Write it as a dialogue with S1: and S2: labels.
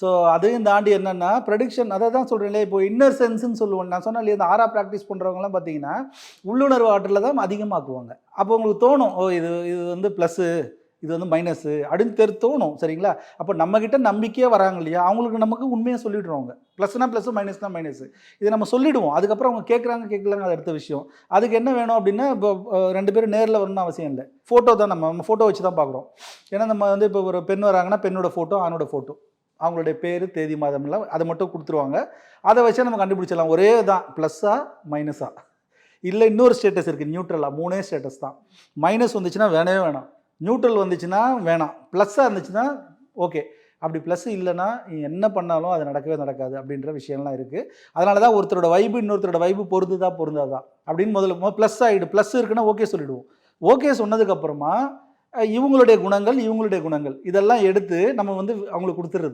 S1: So அதையும் தாண்டி என்னென்னா ப்ரெடிக்ஷன் அதை தான் சொல்கிறேன் இப்போ இன்னர் சென்ஸ்ன்னு சொல்லுவோம். நான் சொன்னால் இந்த ஆரா ப்ராக்டிஸ் பண்ணுறவங்கலாம் பார்த்தீங்கன்னா உள்ளுணர்வு ஆற்றல தான் அதிகமாக்குவாங்க. அப்போ உங்களுக்கு தோணும் ஓ இது இது வந்து ப்ளஸ்ஸு இது வந்து மைனஸு அப்படின்னு தெரு தோணும் சரிங்களா? அப்போ நம்மக்கிட்ட நம்பிக்கையே வராங்க இல்லையா? அவங்களுக்கு நமக்கு உண்மையாக சொல்லிடுறோங்க ப்ளஸ்னா ப்ளஸ் மைனஸ்னா மைனஸ் இதை நம்ம சொல்லிவிடுவோம் அதுக்கப்புறம் அவங்க கேட்குறாங்க கேட்கலாங்க அது அடுத்த விஷயம். அதுக்கு என்ன வேணும் அப்படின்னா இப்போ ரெண்டு பேரும் நேரில் வரணும்னு அவசியம் இல்லை. ஃபோட்டோ தான் நம்ம நம்ம ஃபோட்டோ வச்சு தான் பார்க்குறோம். ஏன்னா நம்ம வந்து இப்போ ஒரு பெண் வராங்கன்னா பெண்ணோட ஃபோட்டோ ஆணோட ஃபோட்டோ அவங்களுடைய பேர் தேதி மாதம் எல்லாம் அதை மட்டும் கொடுத்துருவாங்க. அதை வச்சே நம்ம கண்டுபிடிச்சிடலாம். ஒரே தான் ப்ளஸ்ஸா மைனஸா இல்லை இன்னொரு ஸ்டேட்டஸ் இருக்குது நியூட்ரலாக மூணே ஸ்டேட்டஸ் தான். மைனஸ் வந்துச்சுன்னா வேணவே வேணாம். நியூட்ரல் வந்துச்சுன்னா வேணாம். ப்ளஸ்ஸாக இருந்துச்சுன்னா ஓகே அப்படி ப்ளஸ் இல்லைன்னா நீ என்ன பண்ணாலும் அது நடக்கவே நடக்காது அப்படின்ற விஷயம்லாம் இருக்குது அதனால தான் ஒருத்தரோட வைப்பு இன்னொருத்தரோட வைப்பு பொருந்துதா பொருந்தாதா அப்படின்னு முதல்ல ப்ளஸ் ஆகிடு ப்ளஸ் இருக்குன்னா ஓகே சொல்லிவிடுவோம் ஓகே சொன்னதுக்கப்புறமா இவங்களுடைய குணங்கள் இவங்களுடைய குணங்கள். இதெல்லாம் எடுத்து நம்ம வந்து அவங்களுக்கு கொடுத்துறது